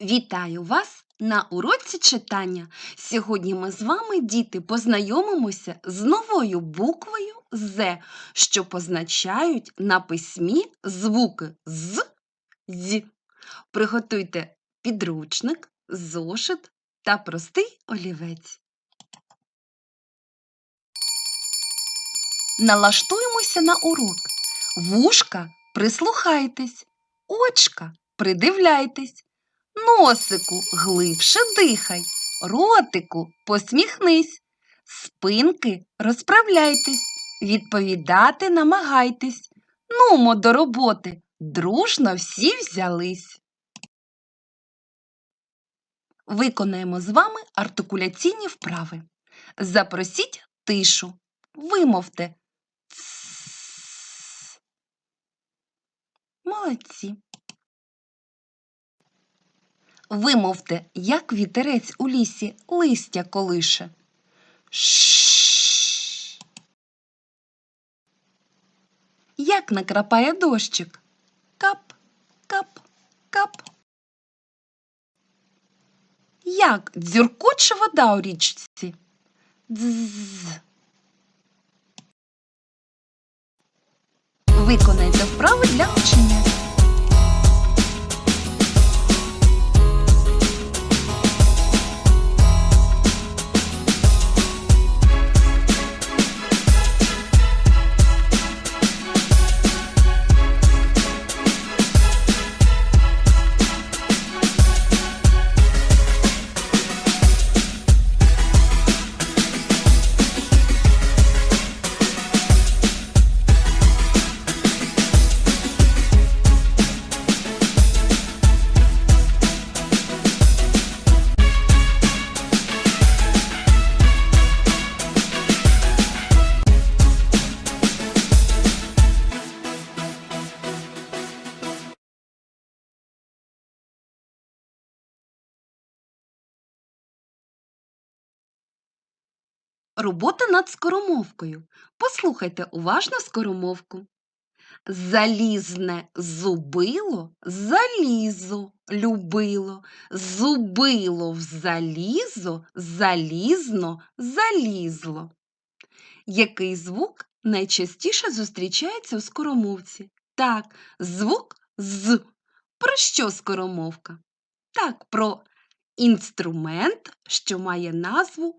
Вітаю вас на уроці читання. Сьогодні ми з вами, діти, познайомимося з новою буквою З, що позначають на письмі звуки з, з. Приготуйте підручник, зошит та простий олівець. Налаштуємося на урок. Вушка прислухайтесь, очка придивляйтесь. Носику глибше дихай, ротику посміхнись, спинки розправляйтесь, відповідати намагайтесь. Нумо до роботи, дружно всі взялись. Виконаємо з вами артикуляційні вправи. Запросіть тишу. Вимовте. Молодці. Вимовте, як вітерець у лісі листя колише. Ш. Як накрапає дощик? Кап, кап, кап. Як дзюркоче вода у річці? Дзз. Виконайте вправи для вчення. Робота над скоромовкою. Послухайте уважно скоромовку. Залізне зубило, залізо любило, зубило в залізо, залізно залізло. Який звук найчастіше зустрічається у скоромовці? Так, звук з. Про що скоромовка? Так, про інструмент, що має назву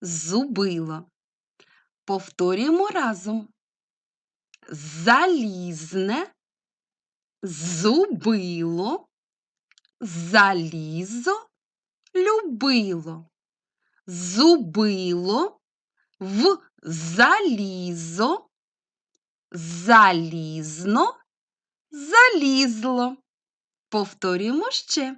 зубило. Повторюємо разом. Залізне, зубило, залізо, любило, зубило, в залізо, залізно, залізло. Повторюємо ще.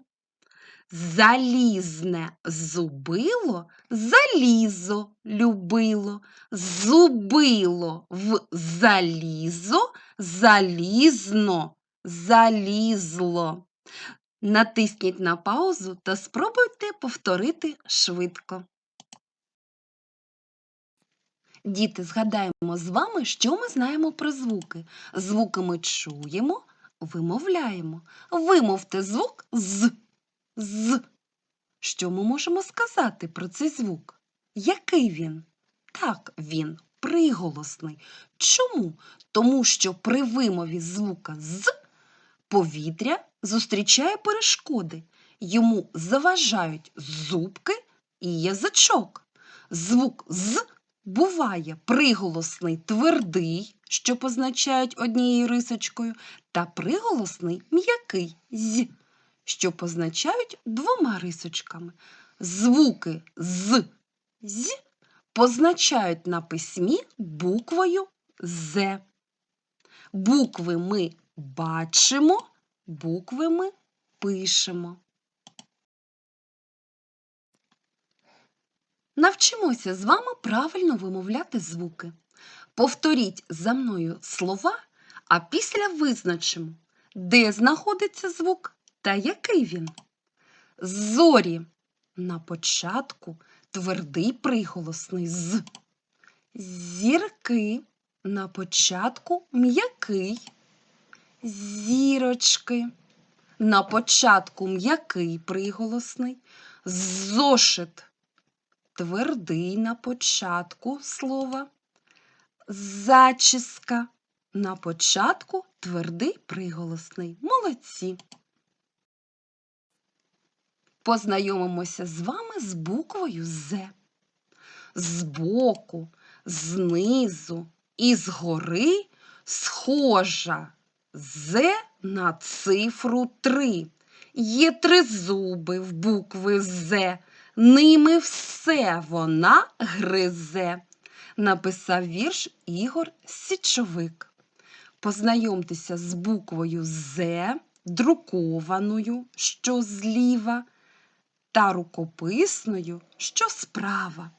Залізне зубило, залізо любило, зубило в залізо, залізно, залізло. Натисніть на паузу та спробуйте повторити швидко. Діти, згадаємо з вами, що ми знаємо про звуки. Звуки ми чуємо, вимовляємо. Вимовте звук з з. Що ми можемо сказати про цей звук? Який він? Так, він приголосний. Чому? Тому що при вимові звука з повітря зустрічає перешкоди. Йому заважають зубки і язичок. Звук з буває приголосний твердий, що позначають однією рисочкою, та приголосний м'який з що позначають двома рисочками. Звуки з з позначають на письмі буквою З. Букви ми бачимо, букви ми пишемо. Навчимося з вами правильно вимовляти звуки. Повторіть за мною слова, а після визначимо, де знаходиться звук та який він? Зорі на початку твердий приголосний з. Зірки на початку м'який. Зірочки На початку м'який приголосний, зошит твердий на початку слова, зачіска на початку твердий приголосний. Молодці. Познайомимося з вами з буквою З. Збоку, знизу і згори схожа З на цифру 3. Є три зуби в букви З. Ними все вона гризе. Написав вірш Ігор Січовик. Познайомтеся з буквою З, друкованою, що зліва, та рукописною, що справа.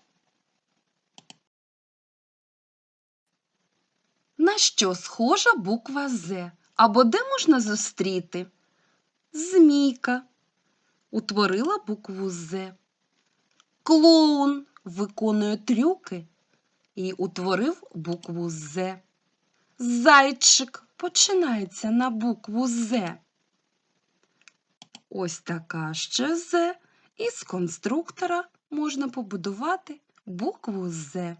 На що схожа буква З? Або де можна зустріти? Змійка утворила букву З. Клоун виконує трюки і утворив букву З. Зайчик починається на букву З. Ось така ще З. Із конструктора можна побудувати букву З.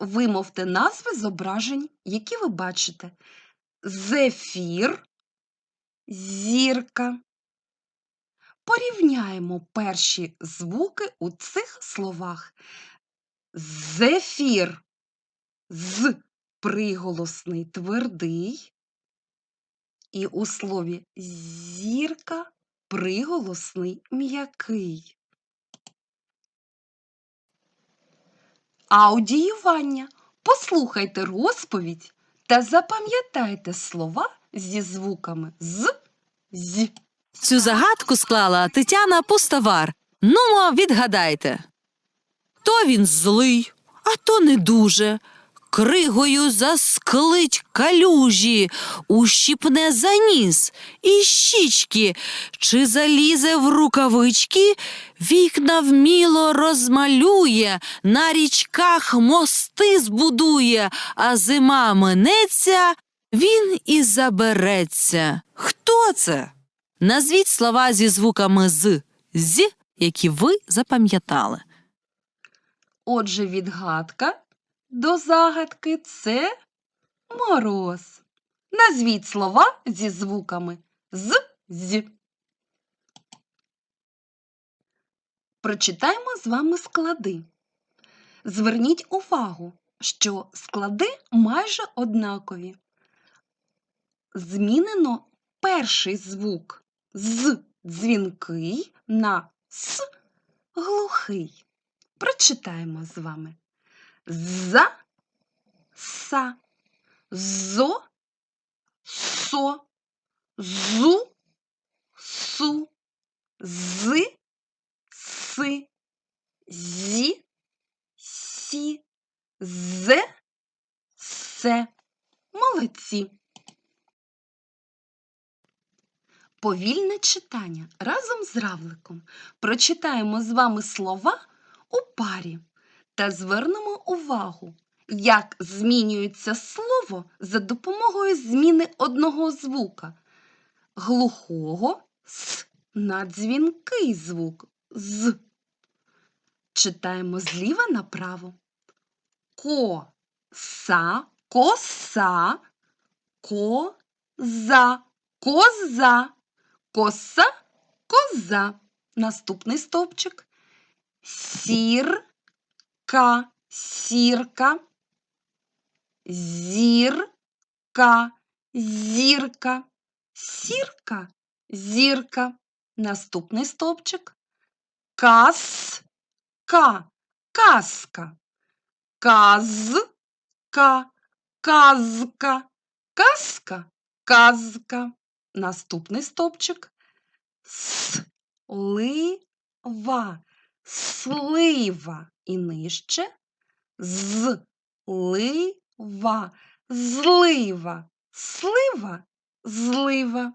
Вимовте назви зображень, які ви бачите. Зефір, зірка. Порівняємо перші звуки у цих словах. Зефір з приголосний твердий. І у слові зірка приголосний м'який. Аудіювання. Послухайте розповідь та запам'ятайте слова зі звуками з з. Цю загадку склала Тетяна Пустовар. Нумо, відгадайте. То він злий, а то не дуже. Кригою засклить калюжі, ущипне за ніс і щічки, чи залізе в рукавички, вікна вміло розмалює, на річках мости збудує, а зима минеться, він і забереться. Хто це? Назвіть слова зі звуками з, з, які ви запам'ятали. Отже, відгадка до загадки це мороз. Назвіть слова зі звуками з з. Прочитаємо з вами склади. Зверніть увагу, що склади майже однакові. Змінено перший звук з дзвінкий на с глухий. Прочитаємо з вами. За, са, зо, со, зу, су, з, си, зі, сі, зе, се. Молодці. Повільне читання разом з равликом. Прочитаємо з вами слова у парі та звернемо увагу, як змінюється слово за допомогою зміни одного звука глухого с на дзвінкий звук з. Читаємо зліва направо. Коса, коса, коза, коза, коса, коза. Наступний стовпчик. Сірка, сірка, зірка, зірка, сірка, зірка. Наступний стовпчик. Казка, казка, казка, казка, казка, казка. Наступний стовпчик. Слива, слива і нижче. Злива, злива, слива, злива.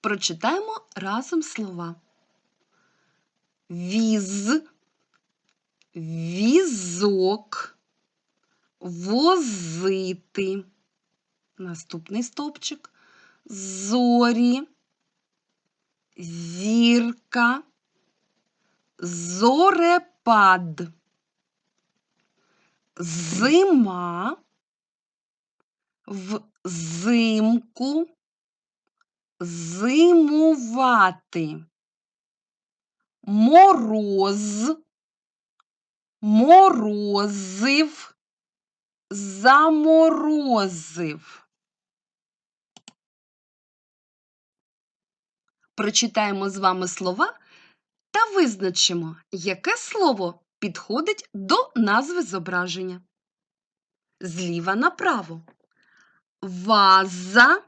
Прочитаємо разом слова. Віз, візок, возити. Наступний стовпчик. Зорі, зірка, зорепад, зима, взимку, зимувати, мороз, морозив, заморозив. Прочитаємо з вами слова та визначимо, яке слово підходить до назви зображення. Зліва направо. Ваза,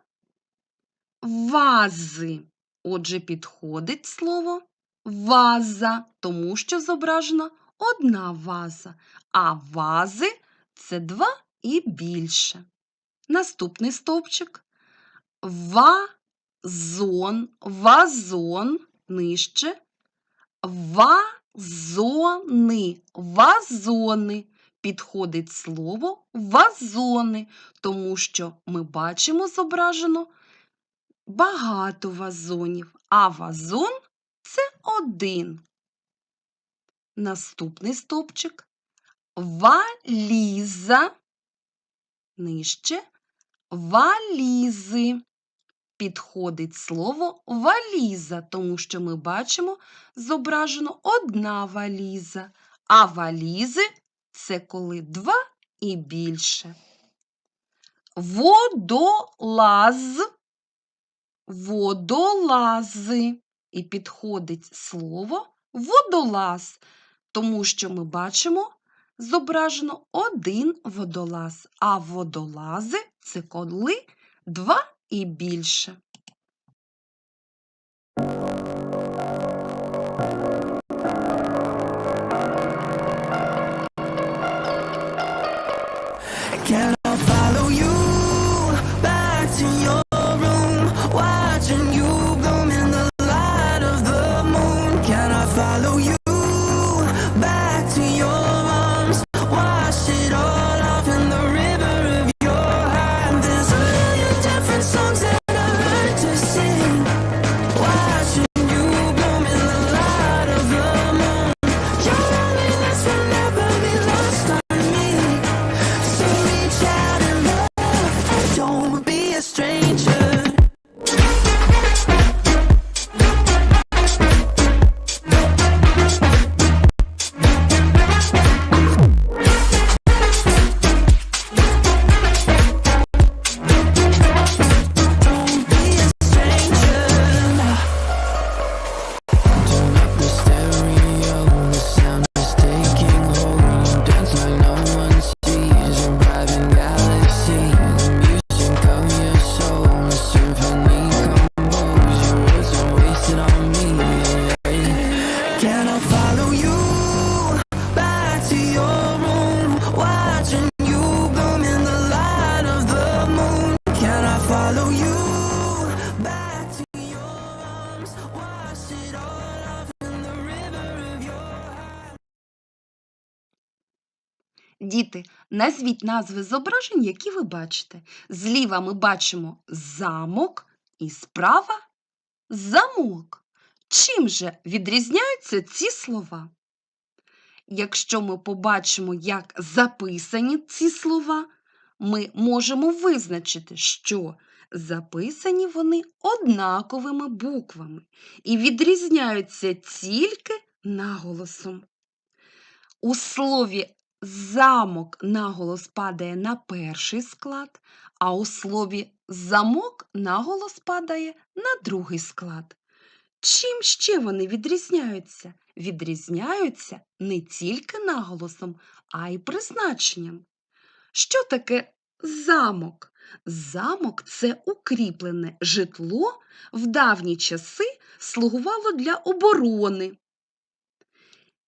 вази. Отже, підходить слово ваза, тому що зображена одна ваза, а вази це два і більше. Наступний стовпчик. Вазон, вазон нижче. Вазони, вазони. Підходить слово вазони, тому що ми бачимо зображено багато вазонів, а вазон це один. Наступний стовпчик валіза, нижче валізи. Підходить слово валіза, тому що ми бачимо зображено одна валіза, а валізи це коли два і більше. Водолаз, водолази. І підходить слово водолаз, тому що ми бачимо зображено один водолаз, а водолази це коли два і більше. Діти, назвіть назви зображень, які ви бачите. Зліва ми бачимо замок і справа замок. Чим же відрізняються ці слова? Якщо ми побачимо, як записані ці слова, ми можемо визначити, що записані вони однаковими буквами і відрізняються тільки наголосом. У слові замок наголос падає на перший склад, а у слові замок наголос падає на другий склад. Чим ще вони відрізняються? Відрізняються не тільки наголосом, а й призначенням. Що таке замок? Замок це укріплене житло в давні часи слугувало для оборони,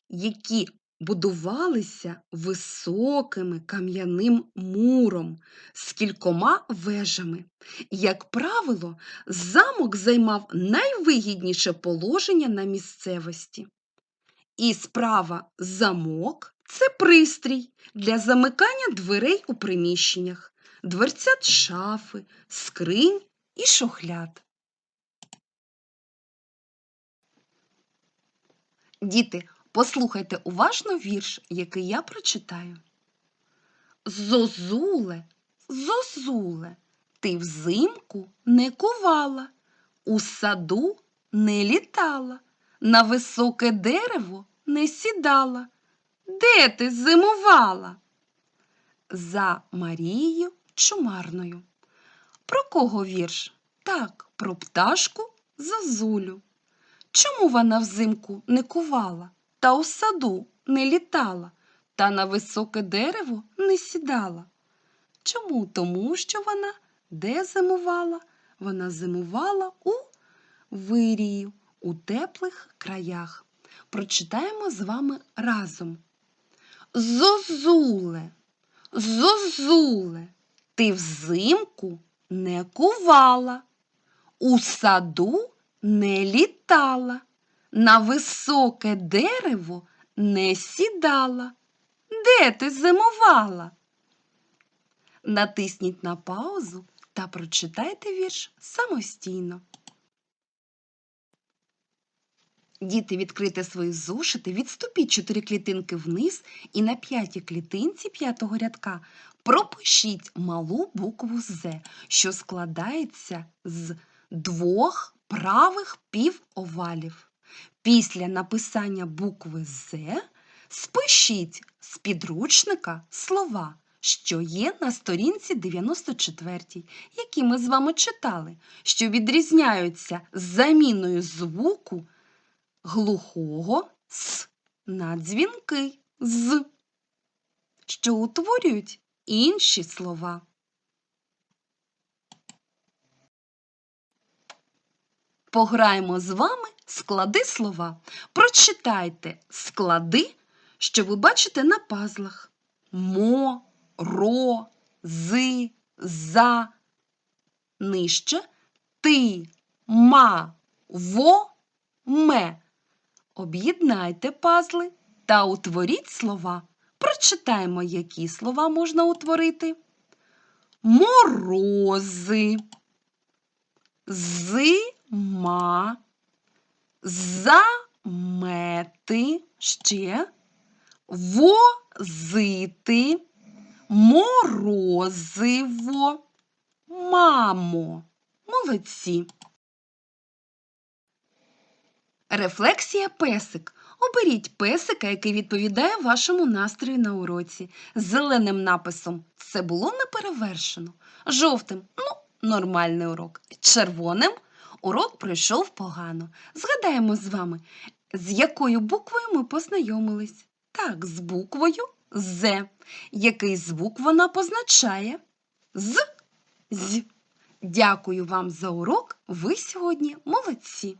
які будувалися високими кам'яним муром з кількома вежами. Як правило, замок займав найвигідніше положення на місцевості. І справа замок Це пристрій для замикання дверей у приміщеннях, дверцят шафи, скринь і шухляд. Діти, послухайте уважно вірш, який я прочитаю. Зозуле, зозуле, ти взимку не кувала, у саду не літала, на високе дерево не сідала. Де ти зимувала? За Марією Чумарною. Про кого вірш? Так, про пташку Зозулю. Чому вона взимку не кувала, та у саду не літала, та на високе дерево не сідала? Чому? Тому що вона де зимувала? Вона зимувала у вирії, у теплих краях. Прочитаємо з вами разом. Зозуле, зозуле, ти взимку не кувала, у саду не літала, на високе дерево не сідала. Де ти зимувала? Натисніть на паузу та прочитайте вірш самостійно. Діти, відкрийте свої зошити, відступіть чотири клітинки вниз і на п'ятій клітинці п'ятого рядка пропишіть малу букву З, що складається з двох правих півовалів. Після написання букви З спишіть з підручника слова, що є на сторінці 94, які ми з вами читали, що відрізняються заміною звуку глухого с на дзвінкий з, що утворюють інші слова. Пограємо з вами склади слова. Прочитайте склади, що ви бачите на пазлах. Мо, ро, зи, за. Нижче ти, ма, во, ме. Об'єднайте пазли та утворіть слова. Прочитаємо, які слова можна утворити. Морози, зима, замети, ще, возити, морозиво, мамо. Молодці. Рефлексія песик. Оберіть песика, який відповідає вашому настрою на уроці. Зеленим написом це було неперевершено. Жовтим ну, нормальний урок. Червоним урок пройшов погано. Згадаємо з вами, з якою буквою ми познайомились. Так, з буквою З. Який звук вона позначає? З. З. Дякую вам за урок. Ви сьогодні молодці.